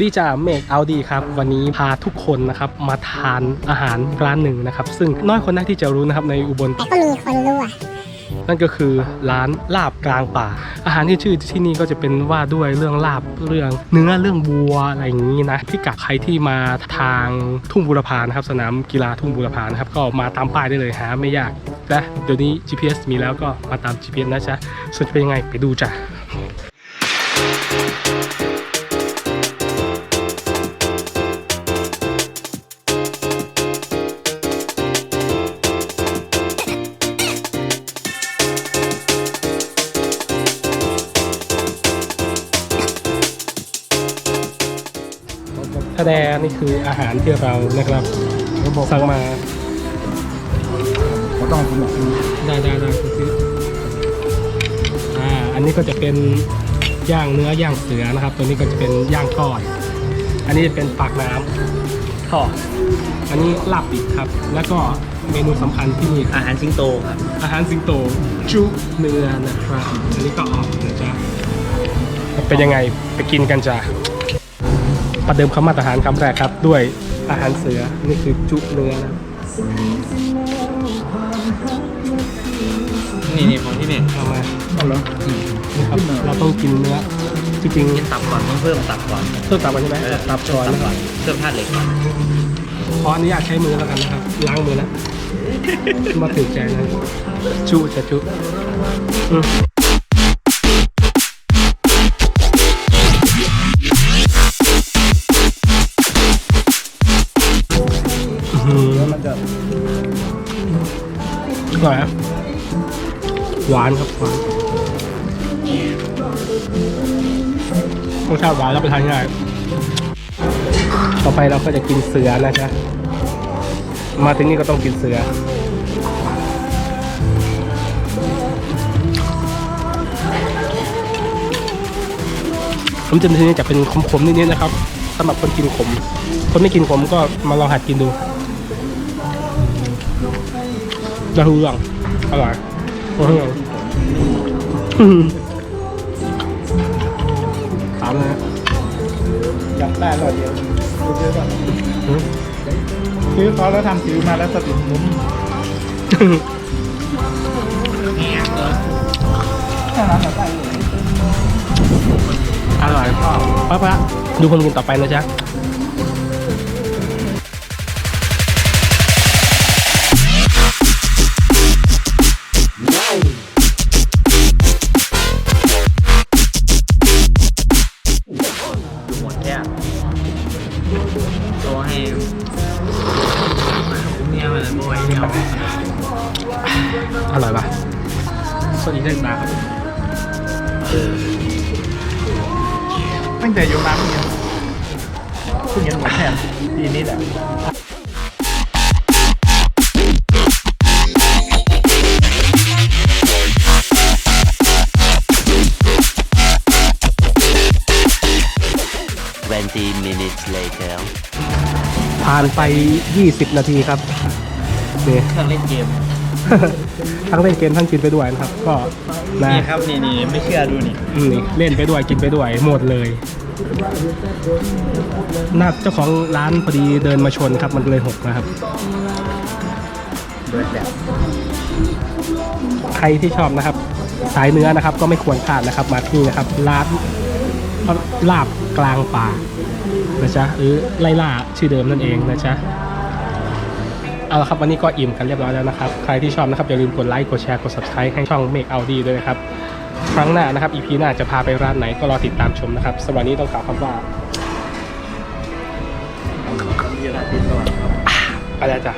ดีจ้าเมกเอาดีครับ วันนี้พาทุกคนนะครับมาทานอาหารร้านหนึ่งนะครับ ซึ่งน้อยคนนักที่จะรู้นะครับในอุบลแต่ก็มีคนรู้อะนั่นก็คือร้านลาบกลางป่า อาหารที่ชื่อที่นี่ก็จะเป็นว่าด้วยเรื่องลาบเรื่องเนื้อเรื่องวัวอะไรอย่างนี้นะพิกัดใครที่มาทางทุ่งบุรพานะครับสนามกีฬาทุ่งบุรพานะครับก็มาตามป้ายได้เลยหาไม่ยากนะเดี๋ยวนี้ GPS มีแล้วก็มาตาม GPS นะจ๊ะส่วนจะเป็นยังไงไปดูจ้ะ คะแนนนี่คืออาหารที่เรานะครับสั่งมาเขาต้องคุณบอกคุณได้ได้ได้คุณซื้ออ่าอันนี้ก็จะเป็นย่างเนื้อย่างเสือนะครับ ตัวนี้ก็จะเป็นย่างก้อยอันนี้จะเป็นปากน้ำทอดอันนี้ลาบปิดครับ แล้วก็เมนูสำคัญที่นี่อาหารสิงโตครับ อาหารสิงโตจุเนื้อนะครับ อันนี้ก็ออกนะจ๊ะเป็นยังไงไปกินกันจ้ะ ประเดิมคำมาตรฐานคำแรกครับ ด้วยอาหารเสือนี่คือจุเนื้อนะนี่นี่ของที่นี่เอามาเอาเหรอนี่ครับเราต้องกินเนื้อจริงกินตับก่อนต้องเพิ่มตับก่อนๆเพิ่มตับมาใช่ไหมตับช้อนตับนะคก่รัอบนเพิ่มธาตุเหล็กก่อนขออนุญาตใช้มือแล้วกันนะครับล้างมือแล้วมาถึงใจนะจุจะจุ ร่อยครับหวานครับหวานรสชาติหวานแล้วไปทานง่ายต่อไปเราก็จะกินเสือนะจ๊ะมาถึงนี่ก็ต้องกินเสือผมจะทีนี้จะเป็นขมๆนิดๆนะครับสำหรับคนกินขม คนไม่กินขมก็มาลองหัดกินดู จะรู้เรื่องอร่อยรู้เรื่องอืมถามเลยนะอยากได้หน่อยเดียวซื้อก่อนอืมซื้อเขาแล้วทำซื้อมาแล้วสติดมุ้มแค่นั้นเหรอได้เลยอร่อยป้าป้าดูคนกินต่อไปนะจ๊ะ มันโบยเดียวอร่อยปะสวัสดีเด็กนะครับตั้งแต่อยู่น้ำเนี่ยเพิ่งเห็นหมดแค่ปีนี้แหละ20 minutes later. ผ่านไป 20 นาทีครับ นี่เครื่องเล่นเกมทั้งเล่นเกมทั้งกินไปด้วยนะครับ ก็นะนี่ครับนี่นี่ไม่เชื่อดูนี่อืมนี่เล่นไปด้วยกินไปด้วยหมดเลยน่าเจ้าของร้านพอดีเดินมาชนครับมันเลยหกนะครับ เบิร์ดแบบใครที่ชอบนะครับ สายเนื้อนะครับ ก็ไม่ควรพลาดนะครับ มาที่นี่นะครับร้านลาบกลางป่านะจ๊ะหรือไล่ล่าชื่อเดิมนั่นเองนะจ๊ะ เอาละครับวันนี้ก็อิ่มกันเรียบร้อยแล้วนะครับ ใครที่ชอบนะครับอย่าลืมกดไลค์กดแชร์กด subscribe ให้ช่อง Make Audi ด้วยนะครับ ครั้งหน้านะครับ EP หน้าจะพาไปร้านไหนก็รอติดตามชมนะครับสำหรับวันนี้ต้องกล่าวคำว่ามีราตรีสวัสดิ์ครับไปแล้วจ้ะ